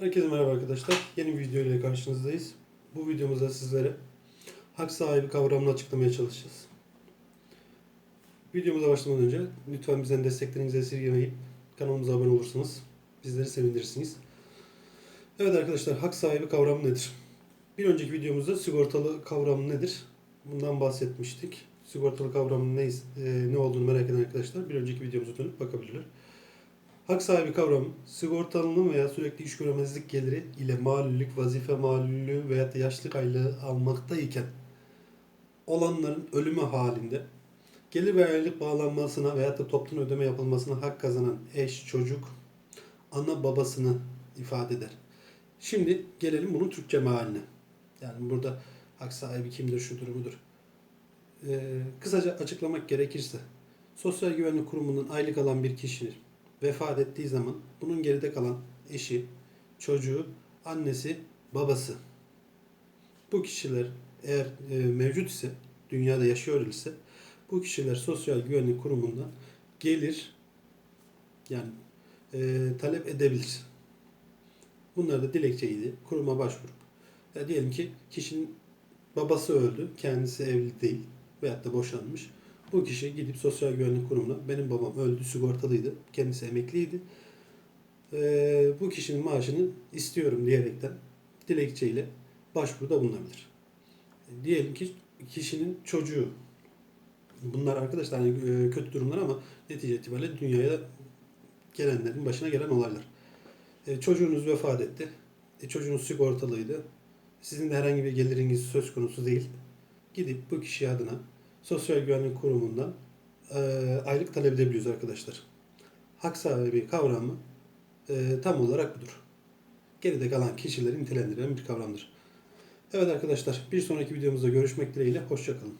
Herkese merhaba arkadaşlar. Yeni bir video ile karşınızdayız. Bu videomuzda sizlere hak sahibi kavramını açıklamaya çalışacağız. Videomuza başlamadan önce lütfen bizden desteklerinizi esirgemeyip kanalımıza abone olursanız bizleri sevindirirsiniz. Evet arkadaşlar hak sahibi kavramı nedir? Bir önceki videomuzda sigortalı kavramı nedir? Bundan bahsetmiştik. Sigortalı kavramın ne, e, ne olduğunu merak eden arkadaşlar bir önceki videomuza dönüp bakabilirler. Hak sahibi kavramı, sigortalının veya sürekli iş göremezlik geliri ile malüllük, vazife malüllüğü veya da yaşlık aylığı almaktayken olanların ölümü halinde gelir ve aylık bağlanmasına veya da toptan ödeme yapılmasına hak kazanan eş, çocuk, ana babasını ifade eder. Şimdi gelelim bunun Türkçe mealine. Yani burada hak sahibi kimdir, şudur, budur. Ee, kısaca açıklamak gerekirse, Sosyal Güvenlik Kurumu'ndan aylık alan bir kişinin vefat ettiği zaman bunun geride kalan eşi, çocuğu, annesi, babası. Bu kişiler eğer e, mevcut ise, dünyada yaşıyor ise bu kişiler Sosyal Güvenlik Kurumu'ndan gelir yani e, talep edebilir. Bunlar da dilekçeydi. Kuruma başvurup. Ya diyelim ki kişinin babası öldü, kendisi evli değil veyahut da boşanmış. Bu kişi gidip Sosyal Güvenlik Kurumu'na benim babam öldü, sigortalıydı, kendisi emekliydi. Ee, bu kişinin maaşını istiyorum diyerekten dilekçeyle başvuruda bulunabilir. Diyelim ki kişinin çocuğu bunlar arkadaşlar hani e, kötü durumlar ama netice itibariyle dünyaya gelenlerin başına gelen olaylar. E, çocuğunuz vefat etti. E, çocuğunuz sigortalıydı. Sizin de herhangi bir geliriniz söz konusu değil. Gidip bu kişi adına Sosyal Güvenlik Kurumu'ndan e, aylık talep edebiliyoruz arkadaşlar. Hak sahibi kavramı e, tam olarak budur. Geride kalan kişileri nitelendiren bir kavramdır. Evet arkadaşlar bir sonraki videomuzda görüşmek dileğiyle hoşçakalın.